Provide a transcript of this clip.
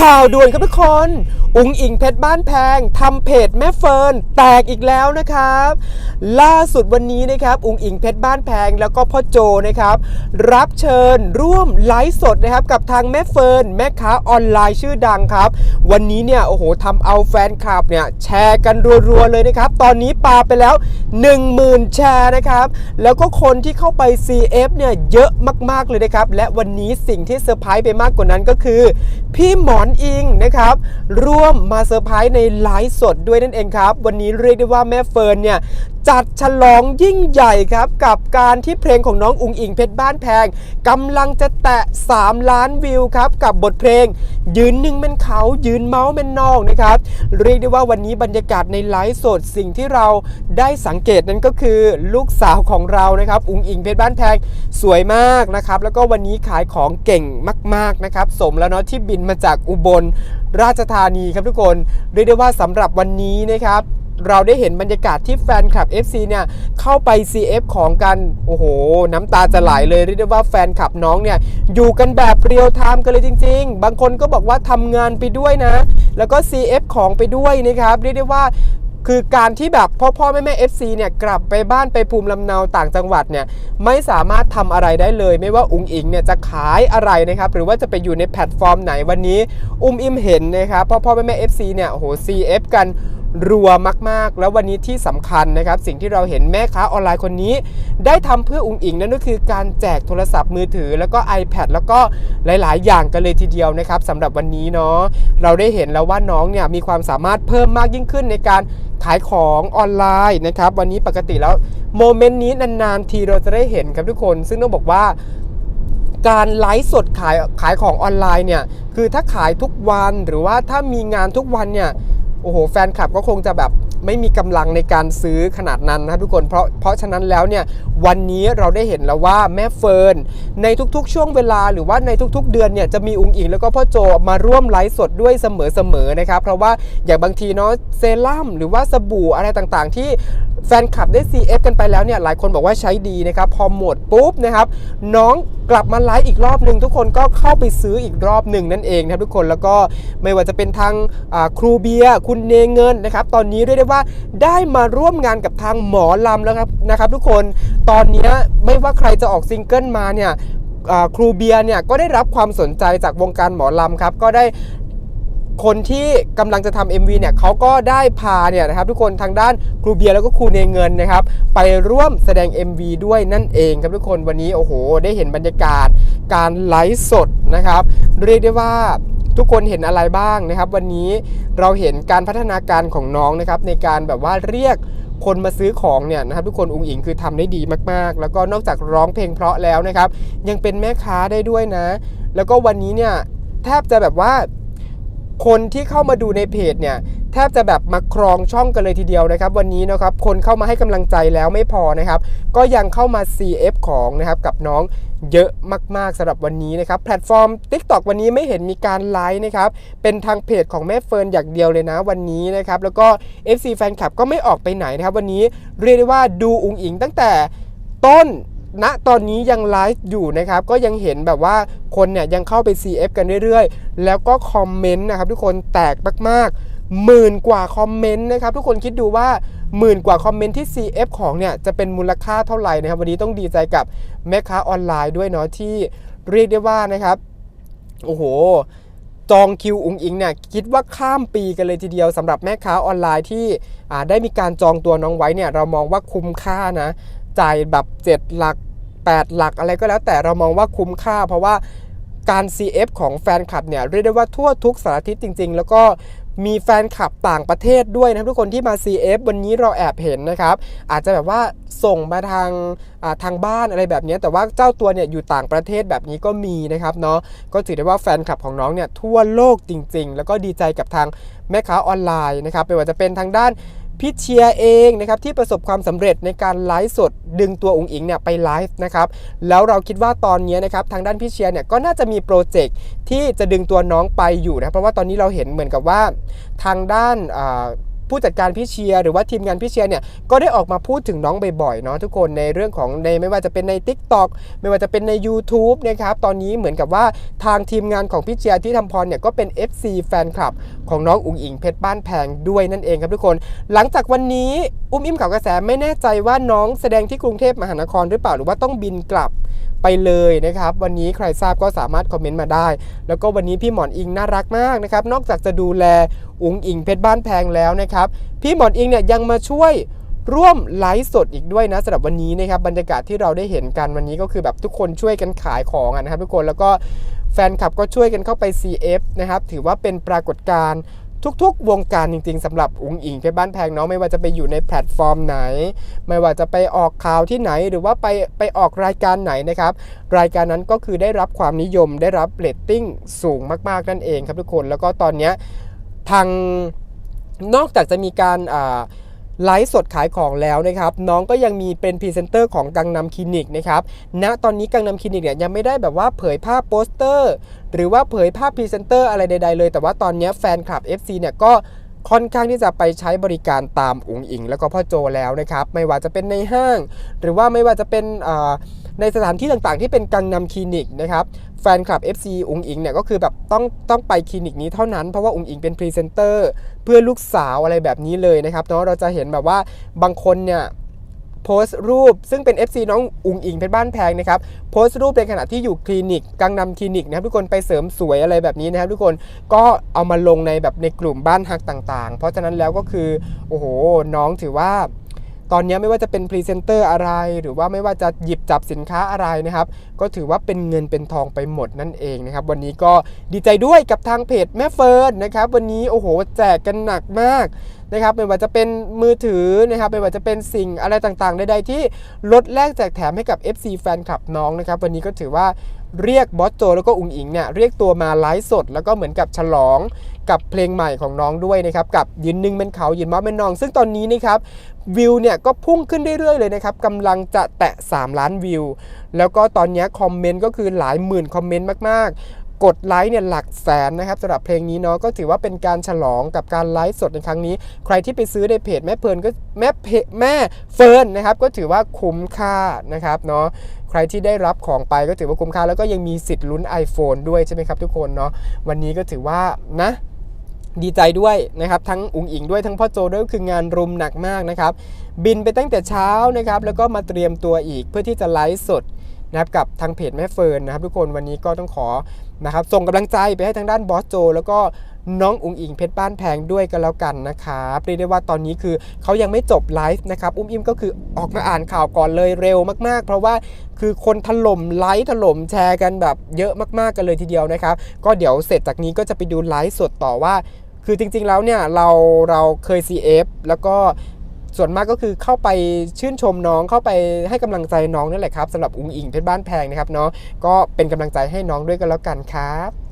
ข่าวด่วนครับทุกคนอุงอิงเพชรบ้านแพงทำเพจแม่เฟิร์นแตกอีกแล้วนะครับ ล่าสุดวันนี้นะครับ อุงอิงเพชรบ้านแพงแล้วก็พ่อโจนะครับ รับเชิญร่วมไลฟ์สดนะครับ กับทางแม่เฟิร์นแม่ค้าออนไลน์ชื่อดังครับ วันนี้เนี่ยโอ้โหทำเอาแฟนคลับเนี่ยแชร์กันรัวๆเลยนะครับ ตอนนี้ปาไปแล้ว 10,000 แชร์นะครับ แล้วก็คนที่เข้าไป CF เนี่ยเยอะมากๆเลยนะครับ และวันนี้สิ่งที่เซอร์ไพรส์ไปมากกว่านั้นก็คือ พี่หมอนอิงนะครับร่วมมาเซอร์ไพรส์ในไลฟ์สดด้วยนั่นเองครับ วันนี้เรียกได้ว่าแม่เฟิร์นเนี่ยจัดฉลองยิ่งใหญ่ครับกับการที่เพลงของน้องอุงอิงเพชรบ้านแพงกำลังจะแตะ 3 ล้านวิวครับกับบทเพลง ยืนหนึ่งเป็นเขายืนเมาส์เป็นนอกนะครับเรียกได้ว่าวันนี้บรรยากาศในไลฟ์สดสิ่งที่เราได้สังเกตนั้นก็คือลูกสาวของเรานะครับอุงอิงเพชรบ้านแพงสวยมากนะครับแล้วก็วันนี้ขายของเก่งมากๆนะครับสมแล้วเนาะที่บินมาจากอุบลราชธานีครับทุกคนเรียกได้ว่าสำหรับวันนี้นะครับ เราได้เห็นบรรยากาศที่แฟนคลับ FC เนี่ยเข้าไป CF ของกัน โอ้โห น้ำตาจะไหลเลยเรียกได้ว่าแฟนคลับน้องเนี่ยอยู่กันแบบเรียลไทม์กันเลยจริง ๆ บางคนก็บอกว่าทำงานไปด้วยนะ แล้วก็ CF ของไปด้วยนะครับเรียกได้ว่าคือการที่แบบพ่อพ่อแม่แม่ FC เนี่ยกลับไปบ้านไปภูมิลำเนาต่างจังหวัดเนี่ยไม่สามารถทำอะไรได้เลย ไม่ว่าอุงอิงเนี่ยจะขายอะไรนะครับหรือว่าจะไปอยู่ในแพลตฟอร์มไหนวันนี้ อุ้มอิมเห็นนะครับพ่อพ่อแม่แม่ FC เนี่ยโอ้โห CF กัน รัวมากๆ แล้ววันนี้ที่สำคัญนะครับ สิ่งที่เราเห็นแม่ค้าออนไลน์คนนี้ ได้ทำเพื่ออุงอิงนั่นก็คือการแจกโทรศัพท์มือถือ แล้วก็ iPad แล้วก็หลาย ๆ อย่างกันเลยทีเดียวนะครับสำหรับวันนี้เนาะเราได้เห็นแล้วว่าน้องเนี่ยมีความสามารถเพิ่มมากยิ่งขึ้นในการขายของออนไลน์นะครับ วันนี้ปกติแล้วโมเมนต์นี้นาน ๆ ทีเราจะได้เห็นครับทุกคน ซึ่งต้องบอกว่าการไลฟ์สดขายขายของออนไลน์เนี่ยคือถ้าขายทุกวันหรือว่าถ้ามีงานทุกวันเนี่ย โอ้โหแฟนคลับก็คงจะแบบไม่มีกำลังในการซื้อขนาดนั้นนะทุกคนเพราะเพราะฉะนั้นแล้วเนี่ย วันนี้เราได้เห็นแล้วว่าแม่เฟิร์นในทุกๆ ช่วงเวลาหรือว่าในทุกๆ เดือนเนี่ยจะมีอุงอิงแล้วก็พ่อโจมาร่วมไลฟ์สดด้วยเสมอๆนะครับเพราะว่าอย่างบางทีเนาะเซรั่มหรือว่าสบู่อะไรต่างๆ ที่แฟนคลับได้ CF กันไปแล้วเนี่ยหลายคนบอกว่าใช้ดีนะครับพอหมดปุ๊บนะครับน้องกลับมาไลฟ์อีกรอบหนึ่งทุกคนก็เข้าไปซื้ออีกรอบหนึ่งนั่นเองนะครับทุกคนแล้วก็ไม่ว่าจะเป็นทางครูเบียร์คุณเนเงินนะครับตอนนี้เรียกได้ว่าได้มาร่วมงานกับทางหมอลำแล้วครับนะครับทุกคนตอนนี้ไม่ว่าใครจะออกซิงเกิลมาเนี่ยครูเบียร์เนี่ยก็ได้รับความสนใจจากวงการหมอลำครับ ก็ได้คนที่กำลังจะทำ MV เนี่ยเขาก็ได้พาเนี่ยนะครับทุกคนทางด้านครูเบียร์แล้วก็ครูเนเงินนะครับ ไปร่วมแสดง MV ด้วยนั่นเองครับทุกคนวันนี้โอ้โห ได้เห็นบรรยากาศการไลฟ์สดนะครับ เรียกได้ว่าทุกคนเห็นอะไรบ้างนะครับ วันนี้เราเห็นการพัฒนาการของน้องนะครับในการแบบว่าเรียก คนมาซื้อของเนี่ยนะครับทุกคนอุงอิงคือทำได้ดีมากๆ แล้วก็นอกจากร้องเพลงเพราะแล้วนะครับ ยังเป็นแม่ค้าได้ด้วยนะ แล้วก็วันนี้เนี่ยแทบจะแบบว่า คนที่เข้ามาดูในเพจเนี่ยแทบจะแบบมาครองช่องกันเลยทีเดียวนะครับ วันนี้นะครับคนเข้ามาให้กำลังใจแล้วไม่พอนะครับ ก็ยังเข้ามา CF ของนะครับกับน้องเยอะมากๆสำหรับวันนี้นะครับ แพลตฟอร์ม TikTok วันนี้ไม่เห็นมีการไลฟ์นะครับ เป็นทางเพจของแม่เฟิร์นอย่างเดียวเลยนะวันนี้นะครับ แล้วก็ FC แฟนคลับก็ไม่ออกไปไหนนะครับ วันนี้เรียกได้ว่าดูอุงอิงตั้งแต่ต้น ณตอนนี้ยังไลฟ์อยู่นะครับ ก็ยังเห็นแบบว่าคนเนี่ยยังเข้าไป CF กันเรื่อยๆ แล้วก็คอมเมนต์นะครับ ทุกคนแตกมากๆหมื่นกว่าคอมเมนต์นะครับ ทุกคนคิดดูว่าหมื่นกว่าคอมเมนต์ที่ CF ของเนี่ยจะเป็นมูลค่าเท่าไหร่นะครับ วันนี้ต้องดีใจกับแม่ค้าออนไลน์ด้วยเนาะที่เรียกได้ว่านะครับ โอ้โหจองคิวอุงอิงเนี่ยคิดว่าข้ามปีกันเลยทีเดียวสำหรับแม่ค้าออนไลน์ที่ได้มีการจองตัวน้องไว้เนี่ยเรามองว่าคุ้มค่านะ จ่ายแบบ 7 หลัก 8 หลักอะไรก็แล้วแต่เรามองว่าคุ้มค่า เพราะว่าการ CF ของแฟนคลับเนี่ยเรียกได้ว่าทั่วทุกสารทิศจริง ๆ แล้วก็มีแฟนคลับต่างประเทศด้วยนะทุกคนที่มา CF วันนี้เราแอบเห็นนะครับ อาจจะแบบว่าส่งมาทางาทางบ้านอะไรแบบนี้ แต่ว่าเจ้าตัวเนี่ยอยู่ต่างประเทศแบบนี้ก็มีนะครับเนาะก็ถือได้ว่าแฟนคลับของน้องเนี่ยทั่วโลกจริง ๆ แล้วก็ดีใจกับทางแม่ค้าออนไลน์นะครับไม่ว่าจะเป็นทางด้าน พิเชียเองนะครับที่ประสบความสำเร็จในการไลฟ์สดดึงตัวองค์อิงเนี่ยไปไลฟ์นะครับแล้วเราคิดว่าตอนนี้นะครับทางด้านพิเชียเนี่ยก็น่าจะมีโปรเจกต์ที่จะดึงตัวน้องไปอยู่นะเพราะว่าตอนนี้เราเห็นเหมือนกับว่าทางด้านอ่า ผู้จัดการพี่เชียร์หรือว่าทีมงานพี่เชียร์เนี่ยก็ได้ออกมาพูดถึงน้องบ่อยๆเนาะทุกคนในเรื่องของในไม่ว่าจะเป็นใน Tik t o อกไม่ว่าจะเป็นใน YouTube นะครับตอนนี้เหมือนกับว่าทางทีมงานของพี่เชียร์ที่ทำพรเนี่ยก็เป็น FC แฟนคลับของน้องอุ๋งอิงเพชรบ้านแพงด้วยนั่นเองครับทุกคน หลังจากวันนี้อุ้มอิ่มข่าวกระแสไม่แน่ใจว่าน้องแสดงที่กรุงเทพมหานครหรือเปล่าหรือว่าต้องบินกลับไปเลยนะครับ วันนี้ใครทราบก็สามารถคอมเมนต์มาได้ แล้วก็วันนี้พี่หมอนอิงน่ารักมากนะครับ นอกจากจะดูแล อุ๋งอิงเพชรบ้านแพงแล้วนะครับ พี่หมอนอิงเนี่ยยังมาช่วยร่วมไลฟ์สดอีกด้วยนะสำหรับวันนี้นะครับบรรยากาศที่เราได้เห็นกันวันนี้ก็คือแบบทุกคนช่วยกันขายของนะครับทุกคนแล้วก็แฟนคลับก็ช่วยกันเข้าไป CF นะครับถือว่าเป็นปรากฏการณ์ทุกๆ วงการจริงๆสำหรับอุ๋งอิงเพชรบ้านแพงเนาะไม่ว่าจะไปอยู่ในแพลตฟอร์มไหน ไม่ว่าจะไปออกข่าวที่ไหนหรือว่าไปไปออกรายการไหนนะครับ รายการนั้นก็คือได้รับความนิยมได้รับเรตติ้งสูงมากๆนั่นเองครับทุกคนแล้วก็ตอนเนี้ย ทางนอกจากจะมีการไลฟ์สดขายของแล้วนะครับ น้องก็ยังมีเป็นพรีเซนเตอร์ของกังนำคลินิกนะครับณตอนนี้กังนำคลินิกเนี่ยยังไม่ได้แบบว่าเผยภาพโปสเตอร์ หรือว่าเผยภาพพรีเซนเตอร์อะไรใดๆเลย แต่ว่าตอนนี้แฟนคลับ FC เนี่ยก็ค่อนข้างที่จะไปใช้บริการตามอุ๋งอิง แล้วก็พ่อโจแล้วนะครับ ไม่ว่าจะเป็นในห้าง หรือว่าไม่ว่าจะเป็นอ่า ในสถานที่ต่างๆ ที่เป็นกังนำคลินิกนะครับแฟนคลับ FC อุ๋งอิงเนี่ยก็คือแบบต้องต้องไปคลินิกนี้เท่านั้น เพราะว่าอุ๋งอิงเป็นพรีเซนเตอร์เพื่อลูกสาวอะไรแบบนี้เลยนะครับเนาะเราจะเห็นแบบว่าบางคนเนี่ยโพสต์รูปซึ่งเป็น FC น้องอุ๋งอิงเพชรบ้านแพงนะครับโพสต์รูปในขณะที่อยู่คลินิกกังนำคลินิกนะครับทุกคนไปเสริมสวยอะไรแบบนี้นะครับทุกคนก็เอามาลงในแบบในกลุ่มบ้านฮักต่าง ๆ เพราะฉะนั้นแล้วก็คือโอ้โหน้องถือว่า ตอนนี้ไม่ว่าจะเป็นพรีเซนเตอร์อะไร หรือว่าไม่ว่าจะหยิบจับสินค้าอะไรนะครับ ก็ถือว่าเป็นเงินเป็นทองไปหมดนั่นเองนะครับ วันนี้ก็ดีใจด้วยกับทางเพจแม่เฟิร์นนะครับ วันนี้โอ้โหแจกกันหนักมากนะครับไม่ว่าจะเป็นมือถือนะครับไม่ว่าจะเป็นสิ่งอะไรต่างๆใดๆที่ลดแลกแจกแถมให้กับ FC แฟนคลับน้องนะครับ วันนี้ก็ถือว่า เรียกบอสโจแล้วก็อุงอิงเนี่ยเรียกตัวมาไลฟ์สด แล้วก็เหมือนกับฉลองกับเพลงใหม่ของน้องด้วยนะครับ กับยืนหนึ่งเป็นเขายืนมาเป็นน้อง ซึ่งตอนนี้นะครับวิวเนี่ยก็พุ่งขึ้นเรื่อยๆเลยนะครับกำลังจะแตะ 3 ล้านวิว แล้วก็ตอนนี้คอมเมนต์ก็คือหลายหมื่นคอมเมนต์มาก กดไลค์เนี่ยหลักแสนนะครับสำหรับเพลงนี้เนาะก็ถือว่าเป็นการฉลองกับการไลฟ์สดในครั้งนี้ ใครที่ไปซื้อในเพจแม่เพลินก็แม่เพแม่เฟิร์นนะครับก็ถือว่าคุ้มค่านะครับเนาะใครที่ได้รับของไปก็ถือว่าคุ้มค่า แล้วก็ยังมีสิทธิ์ลุ้น iPhone ด้วยใช่ไหมครับทุกคนเนาะวันนี้ก็ถือว่านะดีใจด้วยนะครับ ทั้งอุ๋งอิงด้วยทั้งพ่อโจด้วยก็คืองานรุมหนักมากนะครับ บินไปตั้งแต่เช้านะครับ แล้วก็มาเตรียมตัวอีกเพื่อที่จะไลฟ์สด นะครับกับทางเพจแม่เฟิร์นนะครับทุกคนวันนี้ก็ต้องขอนะครับส่งกำลังใจไปให้ทางด้านบอสโจ แล้วก็น้องอุ๋งอิงเพชรบ้านแพงด้วยกันแล้วกันนะครับเรียกได้ว่าตอนนี้คือเขายังไม่จบไลฟ์นะครับอุ้มอิมก็คือออกมาอ่านข่าวก่อนเลยเร็วมากๆ เพราะว่าคือคนถล่มไลฟ์ถล่มแชร์กันแบบเยอะมากๆกันเลยทีเดียวนะครับ ก็เดี๋ยวเสร็จจากนี้ก็จะไปดูไลฟ์สดต่อว่า คือจริงๆแล้วเนี่ยเราเราเคย CF แล้วก็ ส่วนมากก็คือเข้าไปชื่นชมน้องเข้าไปให้กำลังใจน้องนั่นแหละครับสำหรับอุ้งอิงเพชรบ้านแพงนะครับเนาะก็เป็นกำลังใจให้น้องด้วยกันแล้วกันครับ